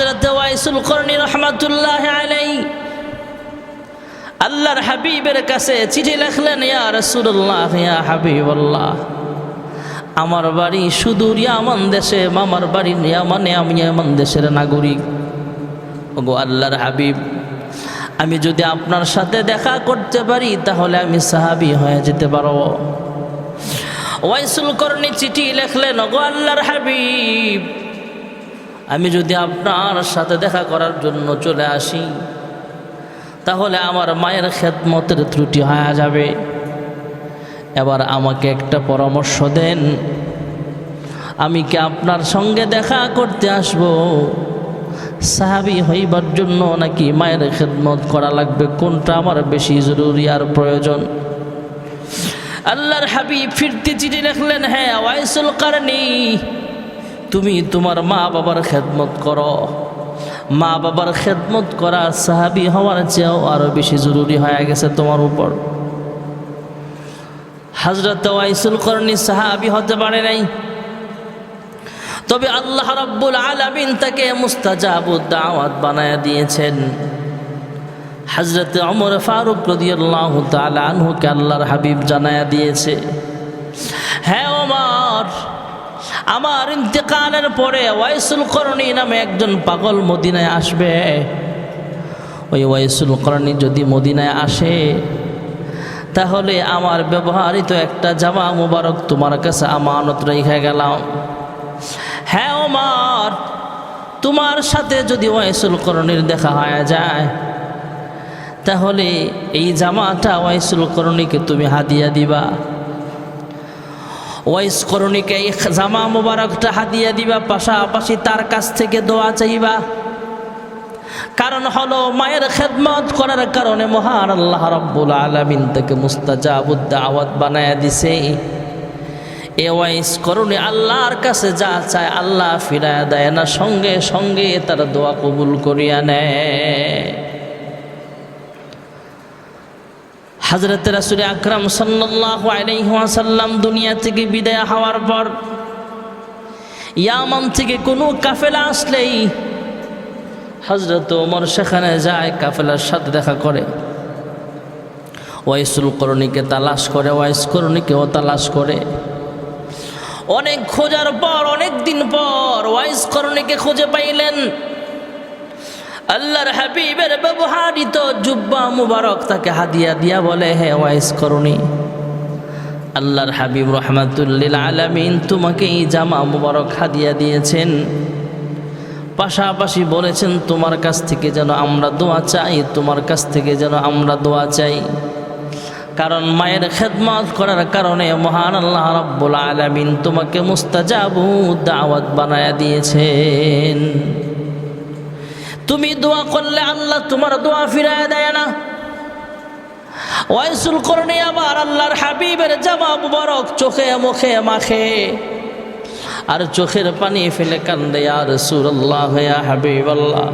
হাজরত ওয়াইসুল করনি রহমাতুল্লাহ আল্লাহর হাবিবের কাছে চিঠি লেখলেন, ইয়া রসুল্লাহ ইয়া হাবিবল্লাহ, আমার বাড়ি সুদূর ইয়ামান দেশে মামার বাড়ি ইয়ামানে, আমি ইয়ামান দেশের নাগরিক। ওগো আল্লাহর হাবিব, আমি যদি আপনার সাথে দেখা করতে পারি, তাহলে আমি সাহাবি হয়ে যেতে পারব। ওয়াইসুল করনি চিঠি লেখলেন, ওগো আল্লাহর হাবিব আমি যদি আপনার সাথে দেখা করার জন্য চলে আসি, তাহলে আমার মায়ের খেদমতের ত্রুটি হয়ে যাবে। এবার আমাকে একটা পরামর্শ দেন। আমি কি আপনার সঙ্গে দেখা করতে আসব? সাহাবি হইবার জন্য নাকি মায়ের খেদমত করা লাগবে? কোনটা আমার বেশি জরুরি আর প্রয়োজন? আল্লাহর হাবিব ফিরতে চিঠি লিখলেন হ্যাঁ ওয়াইসুল কারণী তুমি তোমার মা বাবার খেদমত করো। মা বাবার খেদমত করা সাহাবি হওয়ার চেয়েও আরও বেশি জরুরি হয়ে গেছে তোমার উপর। হাজরত ওয়াইসুল করণী সাহাবি হতে পারে নাই। তবে আল্লাহ রাব্বুল আলামিন তাকে মুস্তাজাবুদ দাওয়াত বানায় দিয়েছেন। হজরত অমর ফারুক রদিয়াল্লাহু তাআলা আনহুকে আল্লাহর হাবিব জানায়া দিয়েছে। হ্যাঁ ওমর! আমার ইন্তেকালের পরে ওয়াইসুল করণী নামে একজন পাগল মদিনায় আসবে। ওই ওয়াইসুল করণী যদি মদিনায় আসে, তাহলে আমার ব্যবহারিত একটা জামা মুবারক তোমার কাছে আমানত রেখে গেলাম। হ্যাঁ ওমর, তোমার সাথে যদি ওয়াইসুল করণীর দেখা হয়ে যায়, তাহলে এই জামাটা ওয়াইসুল করণীকে তুমি হাদিয়া দিবা। ওয়াইস করণীকে জামা মুবারকটা হাদিয়া দিবা, পাশাপাশি তার কাছ থেকে দোয়া চাইবা। কারণ হলো মায়ের খেদমত করার কারণে মহান আল্লাহ রব্বুল আলমিন থেকে মুস্তাজাবুদ্দ আওয়াত বানায় দিছে। এ ওয়াইস করণে আল্লাহর কাছে যা চায় আল্লাহ ফিরায় দেয় না, সঙ্গে সঙ্গে তার দোয়া কবুল করিয়া নেয়। হজরত রাসুল আকরাম সাল্লাহ আলাইসাল্লাম দুনিয়া থেকে বিদায় হওয়ার পর ইয়ামান থেকে কোনো কাফেলা আসলেই হজরত ওমর সেখানে যায়, কাফেলার সাথে দেখা করে। ওয়াইসুল করণীকে তালাশ করে, ওয়াইস করণীকেও তালাশ করে। অনেক খোঁজার পর, অনেক দিন পর ওয়াইস করণীকে খুঁজে পাইলেন। আল্লাহর হাবিবের ব্যবহারিত জুব্বা মুবারক তাকে হাদিয়া দিয়া বলে, হে ওয়াইস করণী, আল্লাহর হাবিব রহমাতুল্লিল আলামিন তোমাকে এই জামা মুবারক হাদিয়া দিয়েছেন। পাশাপাশি বলেছেন, তোমার কাছ থেকে যেন আমরা দোয়া চাই, তোমার কাছ থেকে যেন আমরা দোয়া চাই। কারণ মায়ের খেদমত করার কারণে মহান আল্লাহ রব্বুল আলমিন তোমাকে মুস্তাজাবু দাওয়াত বানায়া দিয়েছেন। তুমি দোয়া করলে আল্লাহ তোমার দোয়া ফিরায় দেয় না। ওয়াইসুল করণে আবার আল্লাহর হাবিবের জামা মুবারক চোখে, মুখে, মাখে। আর চোখের পানি ফেলে কান্দে আর সুরল্লাহ হাবিব আল্লাহ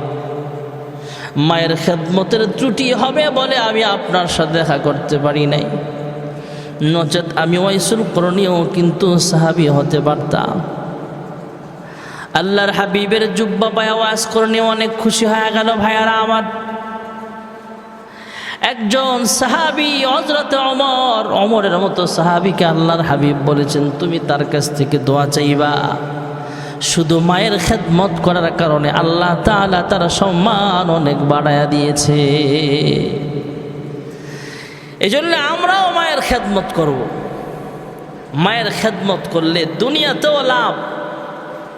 মায়ের খেদমতের ত্রুটি হবে বলে আমি আপনার সাথে দেখা করতে পারি নাই। নচেত আমি ওয়াইসুল করণীয় কিন্তু সাহাবি হতে পারতাম। আল্লাহর হাবিবের জুব্বা পায় আওয়াজ করে নিয়ে অনেক খুশি হয়ে গেল ভাইয়ারা আমার। একজন সাহাবি হজরত অমর অমরের মতো সাহাবিকে আল্লাহর হাবিব বলেছেন, তুমি তার কাছ থেকে দোয়া চাইবা। শুধু মায়ের খেদমত করার কারণে আল্লাহ তালা তার সম্মান অনেক বাড়ায়া দিয়েছে। এই জন্য আমরাও মায়ের খেদমত করব। মায়ের খেদমত করলে দুনিয়াতেও লাভ।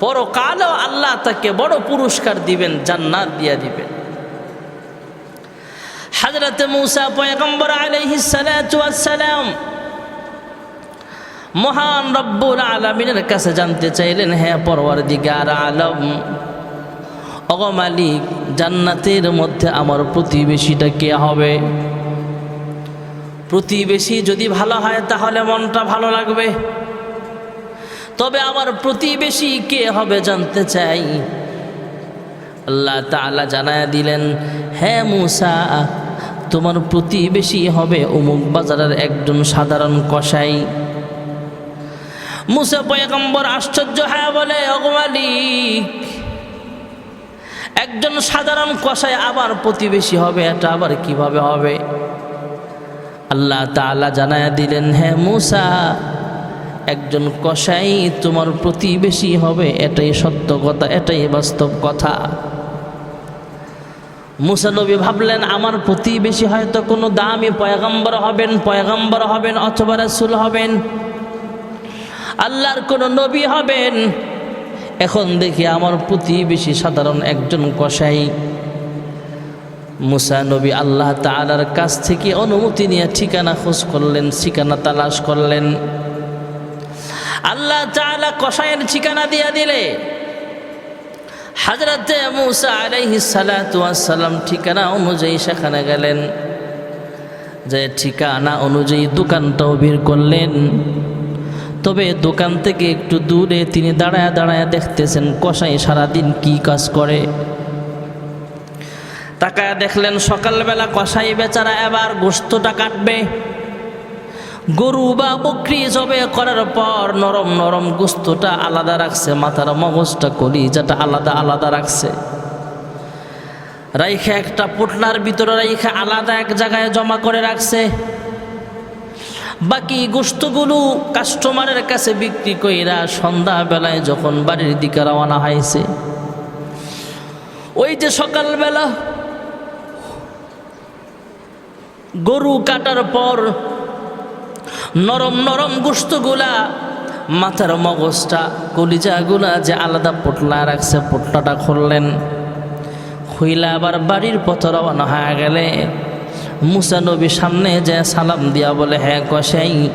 পরকালেও আল্লাহ তাকে বড় পুরস্কার দিবেন, জান্নাত দিয়া দিবেন। হজরত মুসা পয়গম্বর আলহিসালাম মহান রব্বুল আলমিনের কাছে জানতে চাইলেন হ্যাঁ পরওয়ার দিগার আলম অগ মালিক, জান্নাতের মধ্যে আমার প্রতিবেশীটা কে হবে? প্রতিবেশী যদি ভালো হয় তাহলে মনটা ভালো লাগবে। তবে আমার প্রতিবেশী কে হবে জানতে চাই। আল্লাহ তালা জানায় দিলেন হ্যাঁ মুসা, তোমার প্রতিবেশী হবে অমুক বাজারের একজন সাধারণ কসাই। মুসা পয়গম্বর আশ্চর্য হ্যাঁ বলে অগমালিক একজন সাধারণ কষাই আবার প্রতিবেশী হবে, এটা আবার কীভাবে হবে? আল্লাহ তাআলা জানায় দিলেন হ্যাঁ মুসা একজন কষাই তোমার প্রতিবেশী হবে, এটাই সত্য কথা, এটাই বাস্তব কথা। মুসা নবী ভাবলেন, আমার প্রতিবেশী হয়তো কোনো দামি পয়গাম্বর হবেন, পয়গম্বর হবেন অথবা রাসুল হবেন। আল্লাহর কোনো নবী হবেন। এখন দেখি আমার প্রতিবেশী সাধারণ একজন কষাই মুসা নবী আল্লাহ তাআলার কাছ থেকে অনুমতি নিয়ে ঠিকানা খোঁজ করলেন, ঠিকানা তালাশ করলেন। আল্লাহ তাআলা কষায়ের ঠিকানা দিয়ে দিলে। হাজরতে মুসা আলাইহিস সালাতু ওয়াসসালাম ঠিকানা অনুযায়ী সেখানে গেলেন। যে ঠিকানা অনুযায়ী দোকানটাও বের করলেন। তবে দোকান থেকে একটু দূরে তিনি দাঁড়ায় দাঁড়ায় দেখতেছেন কষাই সারাদিন কি কাজ করে। তাকায় দেখলেন সকালবেলা কষাই বেচারা এবার গোস্তটা কাটবে। গরু বা বকরি জবে করার পর নরম নরম গোস্তটা আলাদা রাখছে, মাথার মগজটা যেটা আলাদা আলাদা রাখছে। রাইখে একটা পোটলার ভিতরে রাইখে আলাদা এক জায়গায় জমা করে রাখছে। বাকি গোস্তগুলো কাস্টমারের কাছে বিক্রি কইরা সন্ধ্যাবেলায় যখন বাড়ির দিকে রওনা হয়েছে। ওই যে সকালবেলা গরু কাটার পর নরম নরম গোস্তগুলা মাথার মগজটা, কলিজাগুলা যে আলাদা পোটলা রাখছে, পোটলাটা খুললেন। হইলা আবার বাড়ির পথ রওনা হয়ে গেলে মুসা নবী সামনে যে সালাম দিয়া বলে হ্যাঁ কষাই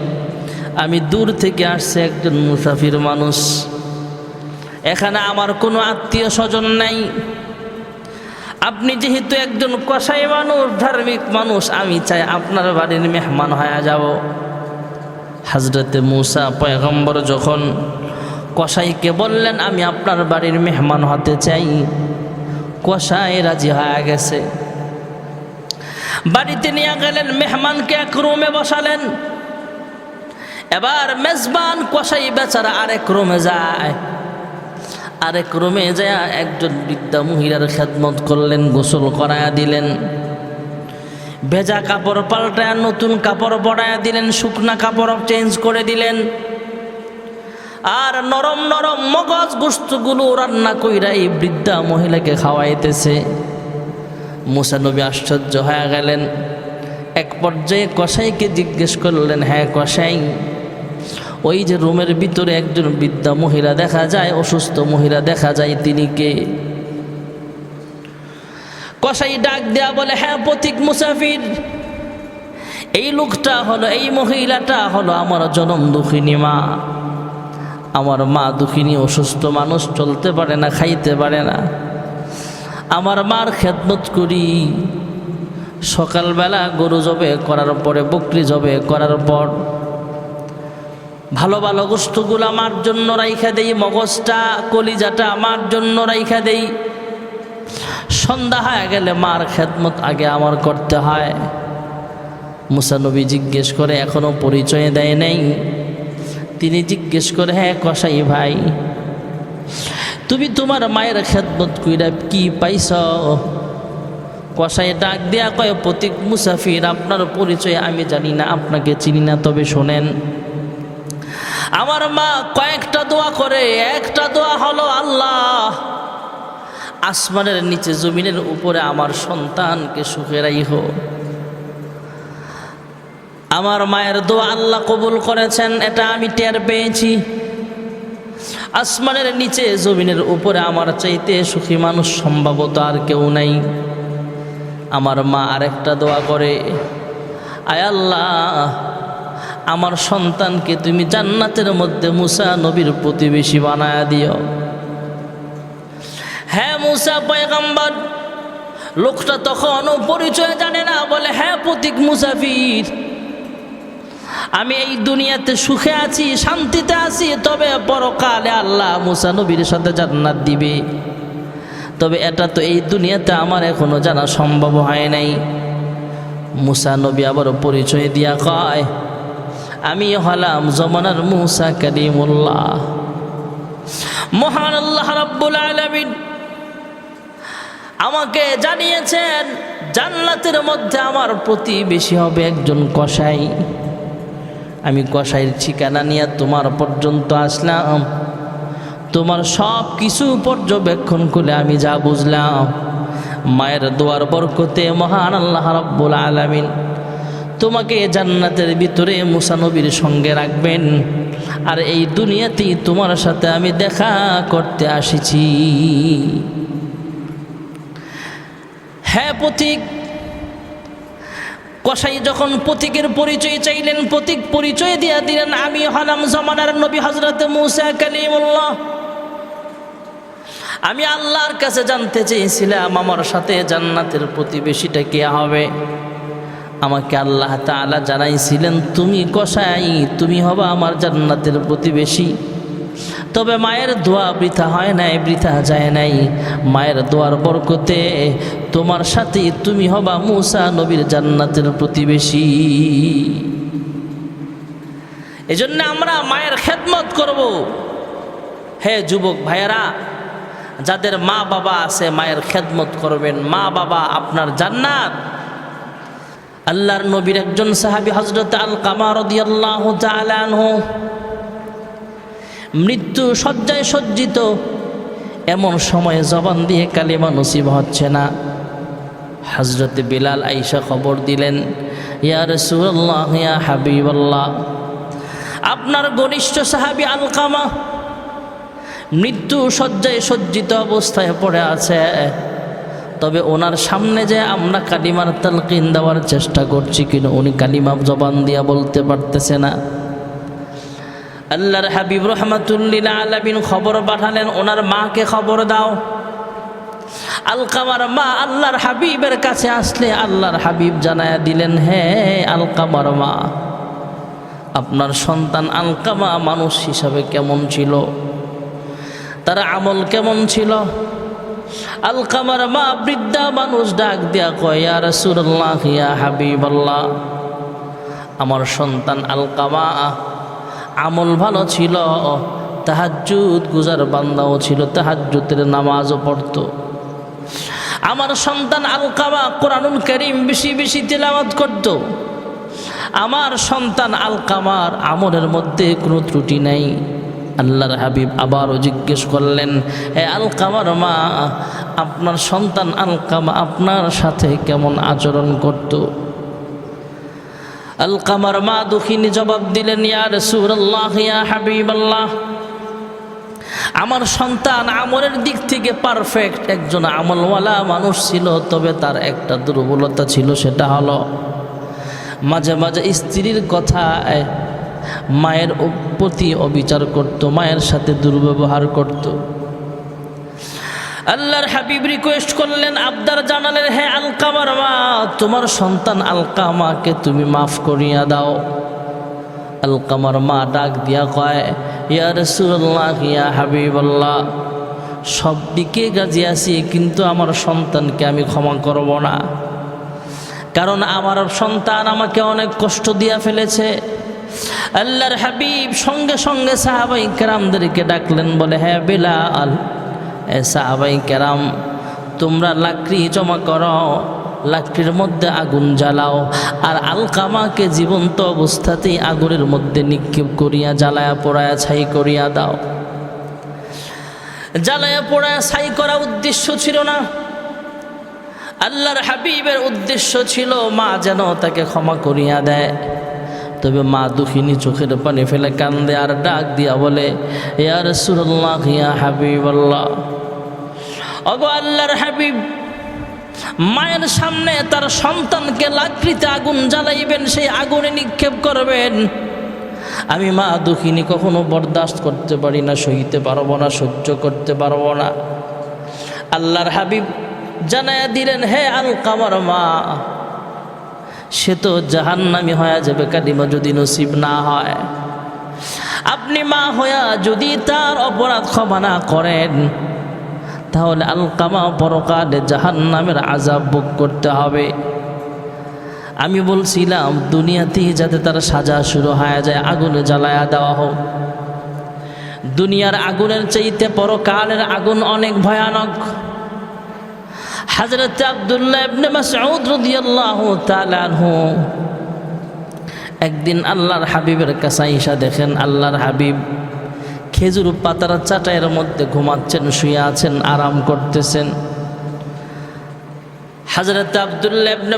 আমি দূর থেকে আসছে একজন মুসাফির মানুষ। এখানে আমার কোনো আত্মীয় স্বজন নাই। আপনি যেহেতু একজন কষাই মানুষ, ধার্মিক মানুষ, আমি চাই আপনার বাড়ির মেহমান হয়ে যাব। হাজরতে মুসা পয়গম্বর যখন কসাইকে বললেন, আমি আপনার বাড়ির মেহমান হতে চাই। কসাই রাজি হয়ে গেছে। বাড়িতে নিয়ে গেলেন, মেহমানকে এক রুমে বসালেন। এবার মেজবান কসাই বেচারা আরেক রুমে যায়। আরেক রুমে যায়, একজন বৃদ্ধা মহিলার খেদমত করলেন, গোসল করায়া দিলেন। ভেজা কাপড় পাল্টায় নতুন কাপড় পরায়া দিলেন, শুকনা কাপড় চেঞ্জ করে দিলেন। আর নরম নরম মগজ গোস্তগুলো রান্না কইরা এই বৃদ্ধা মহিলাকে খাওয়াইতেছে। মুসানবী আশ্চর্য হয়ে গেলেন। এক পর্যায়ে কসাইকে জিজ্ঞেস করলেন হ্যাঁ কসাই, ওই যে রুমের ভিতরে একজন বৃদ্ধা মহিলা দেখা যায়, অসুস্থ মহিলা দেখা যায়, তিনি কে? কসাই ডাক দেয়া বলে হ্যাঁ পথিক মুসাফির, এই লোকটা হলো, এই মহিলাটা হলো আমার জনম দুঃখিনী মা। আমার মা দুঃখিনী, অসুস্থ মানুষ, চলতে পারে না, খাইতে পারে না। আমার মার খেদমত করি। সকালবেলা গরু জবে করার পরে, বকরি জবে করার পর, ভালো ভালো গোস্তগুলো আমার জন্য রাইখা দেই, মগজটা, কলিজাটা আমার জন্য রাইখা দেই। সন্ধ্যা হয়ে গেলে মার খেদমত আগে আমার করতে হয়। মুসানবী জিজ্ঞেস করে, এখনও পরিচয় দেয় নেই? তিনি জিজ্ঞেস করে হ্যাঁ কসাই ভাই, তুমি তোমার মায়ের খেদমত কইরা কি পাইছ? কসাই ডাক দেয়া কয়, প্রতীক মুসাফির, আপনার পরিচয় আমি জানি না, আপনাকে চিনি না, তবে শোনেন, আমার মা কয়েকটা দোয়া করে, একটা দোয়া হলো আল্লাহ আসমানের নিচে জমিনের উপরে আমার সন্তানকে সুখে রাইহ। আমার মায়ের দোয়া আল্লাহ কবুল করেছেন, এটা আমি টের পেয়েছি। আসমানের নিচে জমিনের উপরে আমার চাইতে সুখী মানুষ সম্ভবত আর কেউ নাই। আমার মা আরেকটা দোয়া করে, আয় আল্লাহ, আমার সন্তানকে তুমি জান্নাতের মধ্যে মুসা নবীর প্রতিবেশী বানায়া দিও। হ্যাঁ মুসা পয়গম্বর, লোকটা তখনও পরিচয় জানে না, বলে হ্যাঁ প্রতীক মুসাফির, আমি এই দুনিয়াতে সুখে আছি, শান্তিতে আছি, তবে পরকালে আল্লাহ মুসা নবীর সাথে জান্নাত দিবে। তবে এটা তো এই দুনিয়াতে আমার এখনও জানা সম্ভব হয় নাই। মুসা নবী আবার পরিচয় দিয়া কয়, আমি হলাম জমানার মুসা কালিমুল্লাহ মহান আল্লাহ রাব্বুল আলামিন আমাকে জানিয়েছেন, জান্নাতের মধ্যে আমার প্রতিবেশী হবে একজন কসাই। আমি কসাইয়ের ঠিকানা নিয়ে তোমার পর্যন্ত আসলাম। তোমার সব কিছু পর্যবেক্ষণ করে আমি যা বুঝলাম। মায়ের দোয়ার বরকতে মহান আল্লাহ রাব্বুল আলামিন তোমাকে জান্নাতের ভিতরে মুসানবীর সঙ্গে রাখবেন। আর এই দুনিয়াতেই তোমার সাথে আমি দেখা করতে আসিছি। হ্যাঁ পথিক কসাই যখন পথিকের পরিচয় চাইলেন পথিক পরিচয় দিয়া দিলেন, আমি হলাম জমানার নবী হজরত মুসা কালিমুল্লাহ। আমি আল্লাহর কাছে জানতে চেয়েছিলাম, আমার সাথে জান্নাতের প্রতিবেশীটা কে হবে? আমাকে আল্লাহ তাআলা জানাইছিলেন, তুমি কসাই, তুমি হবা আমার জান্নাতের প্রতিবেশী। তবে মায়ের দোয়া বৃথা হয় নাই, বৃথা যায় নাই। মায়ের দোয়ার বরকতে তোমার সাথে তুমি হবা মুসা নবীর জান্নাতের প্রতিবেশী। এজন্য আমরা মায়ের খেদমত করব। হে যুবক ভাইয়েরা, যাদের মা বাবা আছে, মায়ের খেদমত করবেন। মা বাবা আপনার জান্নাত। আল্লাহর নবীর একজন সাহাবী হজরত আল কামার দিয়াল্লাহ তালানহ মৃত্যু শয্যায় সজ্জিত। এমন সময়ে জবান দিয়ে কালিমা নসিব হচ্ছে না। হজরত বিলাল আইসা খবর দিলেন, ইয়া রসুল্লাহ ইয়া হাবিবাল্লাহ, আপনার ঘনিষ্ঠ সাহাবি আলকামা মৃত্যু শয্যায় সজ্জিত অবস্থায় পড়ে আছে। তবে ওনার সামনে যে আমরা কালিমার তালকিন দেওয়ার চেষ্টা করছি, কিন্তু উনি কালিমা জবান দিয়া বলতে পারতেছে না। আল্লাহর হাবিব রহমাতুল্লিল আলমিন খবর পাঠালেন, ওনার মাকে খবর দাও। আলকামার মা আল্লাহর হাবিবের কাছে আসলে আল্লাহর হাবিব জানায়া দিলেন, হে আলকামার মা, আপনার সন্তান আলকামা মানুষ হিসাবে কেমন ছিল? তার আমল কেমন ছিল? আলকামার মা বৃদ্ধা মানুষ ডাক দিয়া কয় রাসূলুল্লাহ, ইয়া হাবিবাল্লাহ, আমার সন্তান আলকামা আমল ভালো ছিল, তাহাজ্জুদ গুজার বান্দাও ছিল, তাহাজ্জুদের নামাজও পড়তো। আমার সন্তান আলকামা কোরআনুল করিম বেশি বেশি তেলাওয়াত করত। আমার সন্তান আলকামার আমলের মধ্যে কোনো ত্রুটি নাই। আল্লাহর হাবিব আবারও জিজ্ঞেস করলেন হে আলকামার মা, আপনার সন্তান আলকামা আপনার সাথে কেমন আচরণ করতো? আলকামার মা দুঃখিনী জবাব দিলেন, ইয়া রসুল্লাহ ইয়া হাবিব আল্লাহ আমার সন্তান আমলের দিক থেকে পারফেক্ট একজন আমলওয়ালা মানুষ ছিল, তবে তার একটা দুর্বলতা ছিল, সেটা হলো মাঝে মাঝে স্ত্রীর কথা মায়ের প্রতি অবিচার করত, মায়ের সাথে দুর্ব্যবহার করত। আল্লাহর হাবিব রিকোয়েস্ট করলেন, আবদার জানালেন হ্যাঁ আলকামার মা তোমার সন্তান আলকামাকে তুমি মাফ করিয়া দাও। আলকামার মা ডাক দিয়া কয়, ইয়া রসুল্লাহ ইয়া হাবিবাল্লাহ, সব দিকে গাজি আছি, কিন্তু আমার সন্তানকে আমি ক্ষমা করব না। কারণ আমার সন্তান আমাকে অনেক কষ্ট দিয়া ফেলেছে। আল্লাহর হাবিব সঙ্গে সঙ্গে সাহাবাই কেরামদেরকে ডাকলেন, বলে হ্যাঁ বিলাল সাহাবাই কেরাম, তোমরা লাকড়ি জমা করো, লাকড়ির মধ্যে আগুন জ্বালাও, আর আলকামাকে জীবন্ত অবস্থাতেই আগুনের মধ্যে নিক্ষেপ করিয়া জ্বালায়া পোড়ায়া ছাই করিয়া দাও। জ্বালায়া পোড়ায়া ছাই করা উদ্দেশ্য ছিল না। আল্লাহর হাবিবের উদ্দেশ্য ছিল মা যেন তাকে ক্ষমা করিয়া দেয়। তবে মা দুঃখিনী চোখের পানি ফেলে কান্দে আর ডাক দিয়া বলে ইয়ার সুরল্লাহ ইয়া হাবিব আল্লাহ অগো আল্লাহর হাবিব, মায়ের সামনে তার সন্তানকে লাকড়িতে আগুন জ্বালাইবেন, সেই আগুনে নিক্ষেপ করবেন। আমি মা দুঃখিনী কখনো বরদাস্ত করতে পারি না, সইতে পারব না, সহ্য করতে পারব না। আল্লাহর হাবিব জানায়া দিলেন, হে আল কামার মা সে তো জাহান্নামি হয়ে যাবে কালিমা যদি নসিব না হয়। আপনি মা হইয়া যদি তার অপরাধ ক্ষমা না করেন, তাহলে আলকামা পরকালে জাহান্নামের আজাব ভোগ করতে হবে। আমি বলছিলাম, দুনিয়াতেই যাতে তার সাজা শুরু হয়ে যায়, আগুনে জ্বালায়া দেওয়া হোক। দুনিয়ার আগুনের চাইতে পরকালের আগুন অনেক ভয়ানক। হজরত আবদুল্লাহ একদিন আল্লাহর হাবিবের কাছে দেখেন আল্লাহর হাবিব খেজুর পাতার চাটাইয়ের মধ্যে ঘুমাচ্ছেন, শুয়ে আছেন, আরাম করতেছেন। হাজরত আবদুল্লাহ ইবনে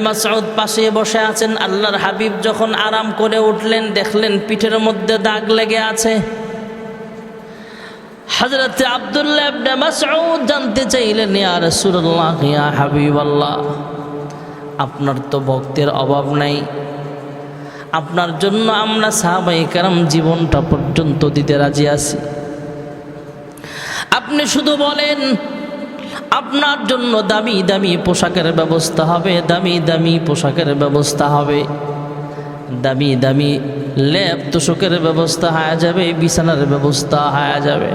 পাশে বসে আছেন। আল্লাহর হাবিব যখন আরাম করে উঠলেন, দেখলেন পিঠের মধ্যে দাগ লেগে আছে। হজরত আবদুল্লাহ জানতে চাইলেন আপনার তো ভক্তের অভাব নাই। আপনার জন্য আমরা সাহাবাই কারাম জীবনটা পর্যন্ত দিতে রাজি আছি। আপনি শুধু বলেন, আপনার জন্য দামি দামি পোশাকের ব্যবস্থা হবে, দামি দামি পোশাকের ব্যবস্থা হবে। দামি দামি ল্যাব তোষকের ব্যবস্থা হয়ে যাবে, বিছানার ব্যবস্থা হয়ে যাবে।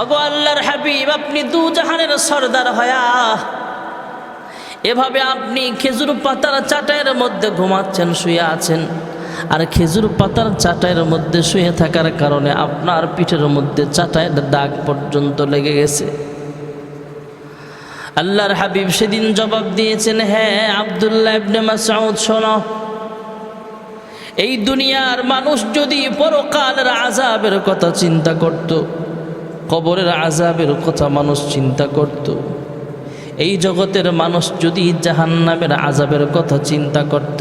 অগো আল্লাহর হাবিব, আপনি দু জাহানের সর্দার হয়া। এভাবে আপনি খেজুর পাতার চাটাইয়ের মধ্যে ঘুমাচ্ছেন, শুয়ে আছেন। আর খেজুর পাতার চাটাইয়ের মধ্যে শুয়ে থাকার কারণে আপনার পিঠের মধ্যে চাটাইয়ের দাগ পর্যন্ত লেগে গেছে। আল্লাহর হাবিব সেদিন জবাব দিয়েছেন হ্যাঁ আবদুল্লাহ ইবনে মাসউদ, শোনো। এই দুনিয়ার মানুষ যদি পরকালের আজাবের কথা চিন্তা করত, কবরের আজাবের কথা মানুষ চিন্তা করত, এই জগতের মানুষ যদি জাহান্নামের আজাবের কথা চিন্তা করত,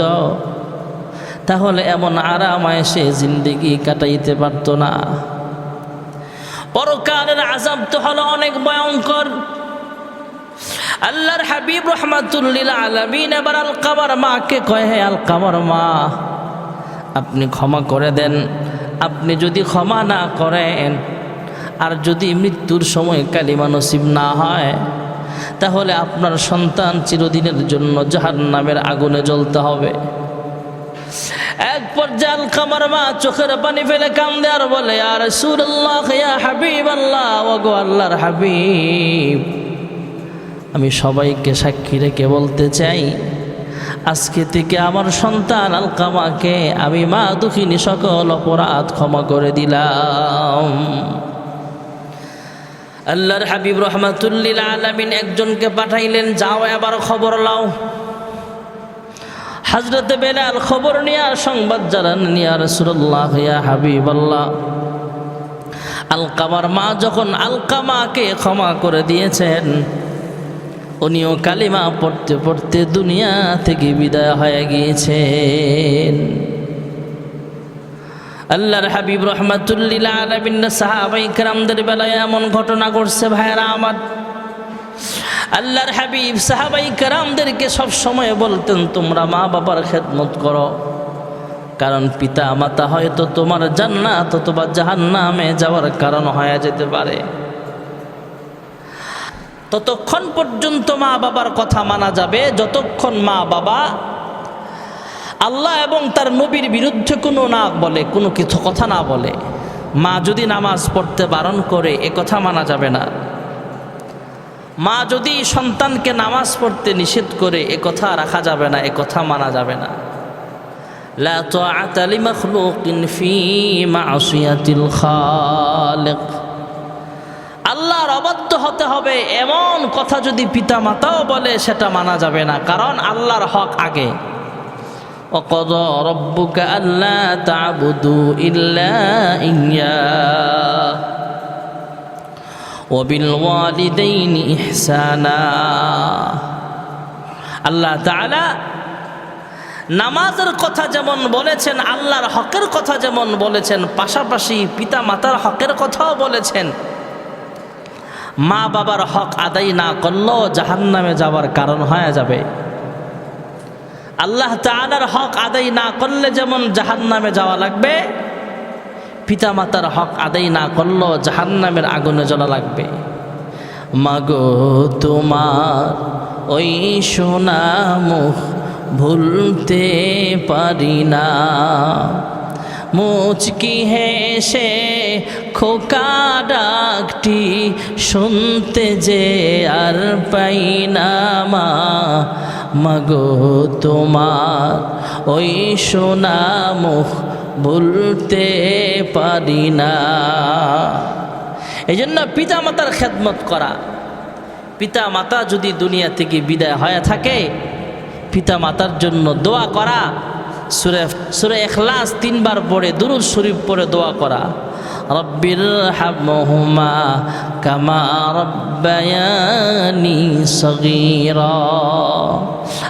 তাহলে এমন আরাম সে জিন্দিগি কাটাইতে পারত না। পরকালের আজাব তো হলো অনেক ভয়ঙ্কর। আল্লাহর হাবিব রহমাতুল্লিল আলমিন এবার আল কামার মাকে কয়, হে আল কামার মা আপনি ক্ষমা করে দেন। আপনি যদি ক্ষমা না করেন, আর যদি মৃত্যুর সময় কালিমা নসিব না হয়, তাহলে আপনার সন্তান চিরদিনের জন্য জাহার নামের আগুনে জ্বলতে হবে। এক আল কামার মা চোখের পানি ফেলে কান্দে আর বলে আর সুরাল্লাহ হাবিব আল্লাহ ওগো আল্লাহর হাবিব। আমি সবাইকে সাক্ষী রেখে বলতে চাই আজকে থেকে আমার সন্তান আলকামাকে আমি মা দুঃখিনী সকল অপরাধ ক্ষমা করে দিলাম। আল্লাহর হাবিব রহমাতুল্লিল আলমিন একজনকে পাঠাইলেন, যাও এবার খবর লাও হাজরতে বেলাল খবর নিয়ে সংবাদ জানান নিয়া রসুল্লাহ হাবিব আল্লাহ আলকামার মা যখন আলকামাকে ক্ষমা করে দিয়েছেন উনিও কালিমা পড়তে পড়তে দুনিয়া থেকে বিদায় হয়ে গিয়েছেন। আল্লাহর হাবিব রহমাতুল্লিল আলমিন সাহাবাই কেরামদের বেলায় এমন ঘটনা ঘটছে, ভাইয়েরা আমার। আল্লাহর হাবিব সাহাবাই কেরামদেরকে সব সময় বলতেন, তোমরা মা বাবার খেদমত করো। কারণ পিতা মাতা হয়তো তোমার জান্নাত অথবা জাহান্নামে যাওয়ার কারণ হয়ে যেতে পারে। ততক্ষণ পর্যন্ত মা বাবার কথা মানা যাবে, যতক্ষণ মা বাবা আল্লাহ এবং তার নবীর বিরুদ্ধে কোনো না বলে, কোনো কিছু কথা না বলে। মা যদি নামাজ পড়তে বারণ করে, এ কথা মানা যাবে না। মা যদি সন্তানকে নামাজ পড়তে নিষেধ করে, এ কথা রাখা যাবে না, এ কথা মানা যাবে না। লা তাআতা লিমাখলুকিন ফি মাসিয়াতিল খালিক। আল্লাহর অবাধ্য হতে হবে এমন কথা যদি পিতা মাতাও বলে সেটা মানা যাবে না কারণ আল্লাহর হক আগে وقضى ربك ألا تعبدوا إلا إياه وبالوالدين إحسانا আল্লাহ তাআলা নামাজের কথা যেমন বলেছেন আল্লাহর হকের কথা যেমন বলেছেন পাশাপাশি পিতা মাতার হকের কথাও বলেছেন মা বাবার হক আদায় না করলেও জাহান নামে যাওয়ার কারণ হয়ে যাবে। আল্লাহ তালার হক আদায় না করলে যেমন জাহান নামে যাওয়া লাগবে পিতা মাতার হক আদায় না করলেও জাহান নামের আগুনে জ্বলা লাগবে। মাগো তোমার ওই সোনা মুখ ভুলতে পারি না। মুচকি হেসে খোকা ডাকটি শুনতে যে আর পাই না মা। মাগো, তোমার ওই সোনা মুখ বলতে পারি না। এই জন্য পিতামাতার খেদমত করা। পিতা মাতা যদি দুনিয়া থেকে বিদায় হয়ে থাকে পিতা মাতার জন্য দোয়া করা। সুরে সুরে এখলাস তিনবার পড়ে, দুরুদ শরীফ পড়ে দোয়া করা। রব্বির হামহুমা কামা রব্বায়ানি সগীরা।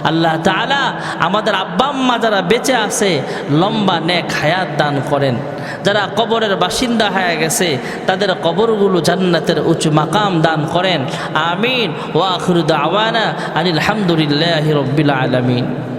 আল্লাহ তাআলা আমাদের আব্বা আম্মা যারা বেঁচে আছে, লম্বা নেক হায়াত দান করেন। যারা কবরের বাসিন্দা হয়ে গেছে, তাদের কবরগুলো জান্নাতের উঁচু মাকাম দান করেন। আমিন। ওয়া আখিরু দাওয়ানা আনিল হামদুলিল্লাহি রাব্বিল আলামিন।